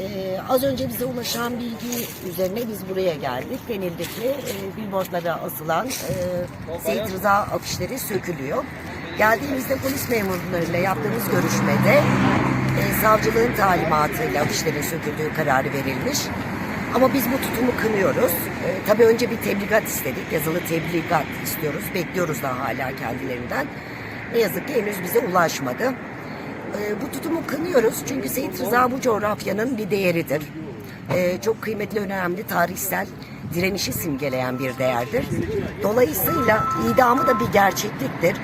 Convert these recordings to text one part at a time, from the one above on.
Ee, az önce bize ulaşan bilgi üzerine biz buraya geldik. Denildi ki e, billboardlara asılan e, Seyit Rıza afişleri sökülüyor. Geldiğimizde polis memurlarıyla yaptığımız görüşmede e, savcılığın talimatıyla afişlerin söküldüğü kararı verilmiş. Ama biz bu tutumu kınıyoruz. E, tabii önce bir tebligat istedik. Yazılı tebligat istiyoruz. Bekliyoruz da hala kendilerinden. Ne yazık ki henüz bize ulaşmadı. Ee, bu tutumu kınıyoruz çünkü Seyit Rıza bu coğrafyanın bir değeridir. Ee, çok kıymetli, önemli, tarihsel direnişi simgeleyen bir değerdir. Dolayısıyla idamı da bir gerçekliktir.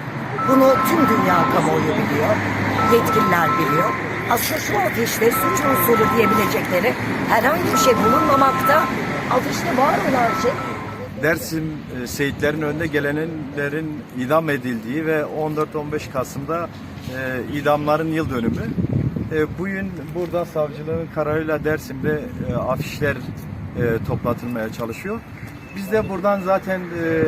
Bunu tüm dünya kamuoyu biliyor, yetkililer biliyor. Aslında şu afişte suç unsuru diyebilecekleri herhangi bir şey bulunmamakta. Afişte var olan şey Dersim Seyitlerin önde gelenlerin idam edildiği ve 14-15 Kasım'da e, idamların yıl dönümü. E, bugün burada savcılığın kararıyla Dersim'de e, afişler e, toplatılmaya çalışıyor. Biz de buradan zaten e,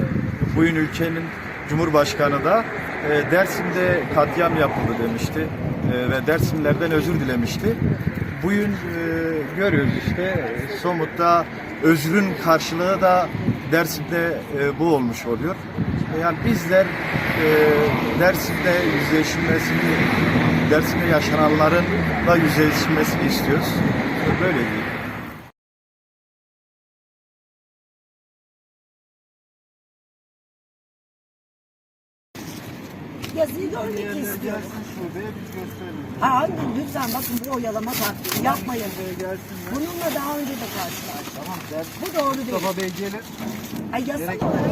bugün ülkenin Cumhurbaşkanı da e, Dersim'de katliam yapıldı demişti e, ve Dersimlerden özür dilemişti. Bugün e, görüyoruz işte somutta özrün karşılığı da Dersim'de e, bu olmuş oluyor. E, Yani bizler e, Dersim'de yüzleşilmesini, Dersim'de yaşananların da yüzleşilmesini istiyoruz. E, Böyle değil. Yazıyı görmek istiyorum. Ha, lütfen bakın bu oyalama taktiği yapmayın. Bununla daha önce de karşılaştık. Bu doğru değil. Mustafa Bey gelir. Ay, yasal olarak